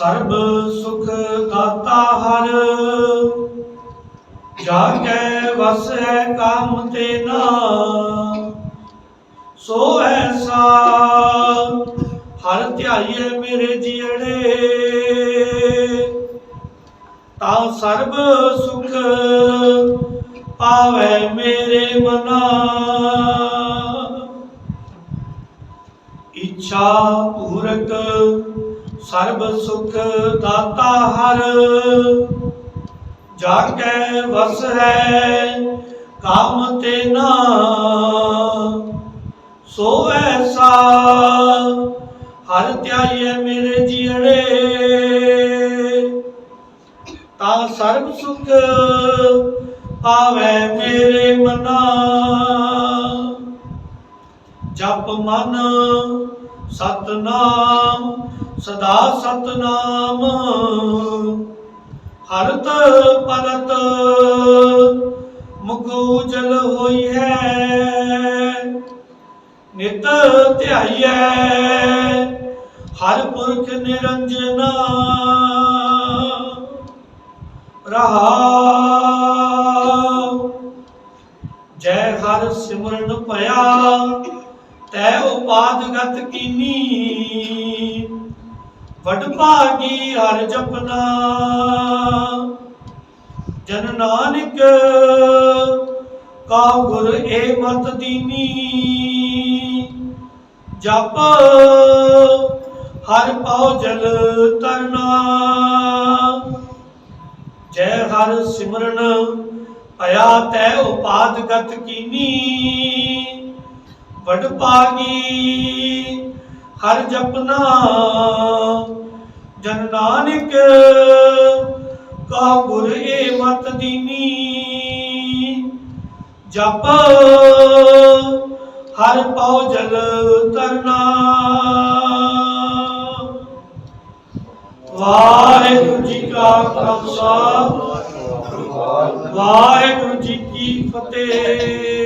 ਸਰਬ ਸੁਖ ਦਾਤਾ ਹਰ। ਜਾ ਕੇ ਵਸ ਹੈ ਕਾਮ ਤੇ ਨਾ ਸੋ ਐਸਾ ਹਰ ਧਿਆਈਏ ਮੇਰੇ ਜੀੜੇ ਤਾਂ ਸਰਬ ਸੁਖ ਪਾਵੇ ਮੇਰੇ ਮਨਾ। ਇੱਛਾ ਪੂਰਕ ਸਰਬ ਸੁਖ ਦਾਤਾ ਹਰ। ਜਾਗ ਕੇ ਵਸ ਹੈ ਕਾਮ ਤੇ ਨਾ। ਸੋ ਐਸਾ ਹਰ ਧਿਆਈਏ ਮੇਰੇ ਜੀੜੇ ਤਾਂ ਸਰਬ ਸੁਖ ਪਾਵੇ ਮੇਰੇ ਮਨਾ। ਜਪ ਮਨ, ਸਤਨਾਮ, ਸਦਾ ਸਤਨਾਮ। ਹਰਤ ਪਰਤ, ਮੁਖ ਉਜਲ ਹੋਈ ਹੈ। ਨਿਤ ਧਿਆਈਐ, ਹਰ ਪੁਰਖ ਨਿਰੰਜਨਾ। ਰਹਾ ਜੈ ਹਰ ਸਿਮਰਨ ਭਇਆ। ਤੈ ਉਪਾਦਗਤ ਕੀਨੀ। ਵਡ ਭਾਗੀ ਹਰ ਜਪਨਾ। ਜਨ ਨਾਨਕ ਕਾ ਗੁਰ ਏ ਮਤ ਦੀਨੀ। ਜਪ ਹਰ ਪਉ ਜਲ ਤਰਨਾ। ਜੈ ਹਰ ਸਿਮਰਨ ਭਇਆ ਤੈ ਉਪਾਦਗਤ ਕੀਨੀ। ਵਡ ਪਾਗੀ ਹਰ ਜਪਨਾ। ਜਨ ਨਾਨਕ ਕਾ ਗੁਰ ਏ ਮਤ ਦੀਨੀ। ਜਪ, ਹਰ ਪਉ ਜਲ ਤਰਨਾ ਵਾਹਿਗੁਰੂ ਜੀ ਕਾ ਖਾਲਸਾ। ਵਾਹਿਗੁਰੂ ਜੀ ਕੀ ਫਤਿਹ।